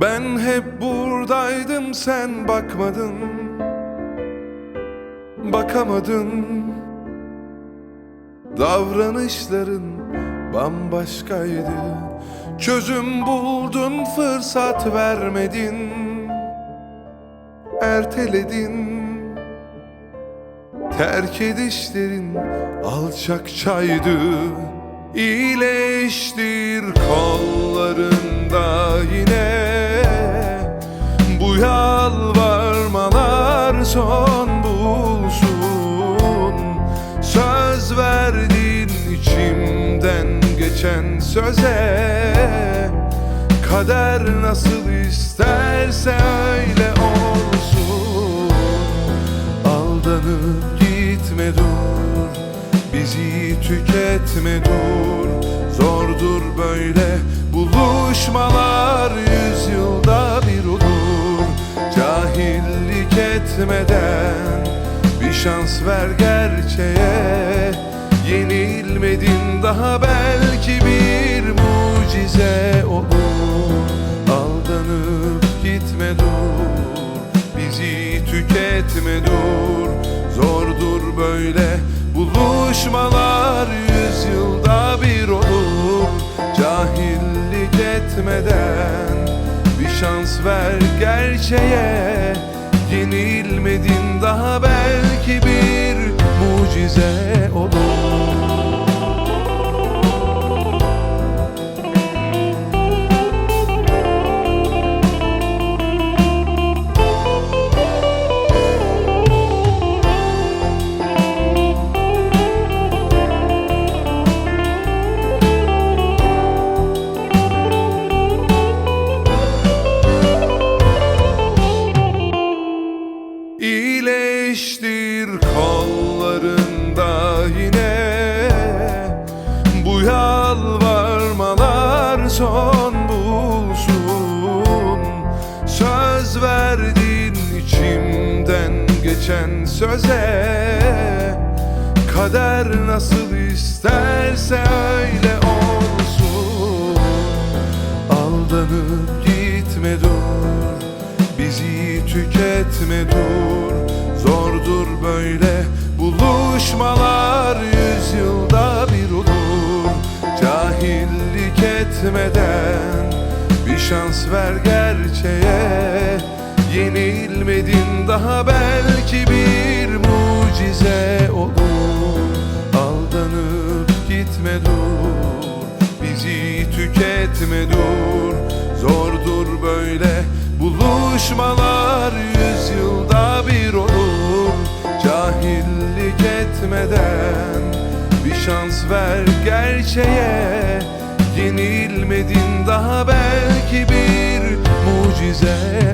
Ben hep buradaydım sen bakmadın. Bakamadın. Davranışların bambaşkaydı. Çözüm buldun fırsat vermedin. Erteledin. Terk edişlerin alçakçaydı İyileştir kollarında yine geçen söze Kader nasıl isterse öyle olsun. Aldanıp gitme dur Bizi tüketme dur. Zordur böyle buluşmalar Yüzyılda bir olur. Cahillik etmeden Bir şans ver gerçeğe Yenilmedin daha belki bir mucize olur. Aldanıp gitme dur Bizi tüketme dur. Zordur böyle buluşmalar Yüzyılda bir olur. Cahillik etmeden Bir şans ver gerçeğe. Yenilmedin daha belki bir mucize olur İyileştir kollarında yine Bu yalvarmalar son bulsun. Söz verdin içimden geçen söze Kader nasıl isterse Bizi tüketme dur Zordur böyle buluşmalar. Yüzyılda bir olur Cahillik etmeden. Bir şans ver gerçeğe Yenilmedin daha belki bir mucize olur. Aldanıp gitme dur Bizi tüketme dur. Zordur böyle buluşmalar Yüzyılda bir olur. Cahillik etmeden Bir şans ver gerçeğe. Yenilmedin daha belki bir mucize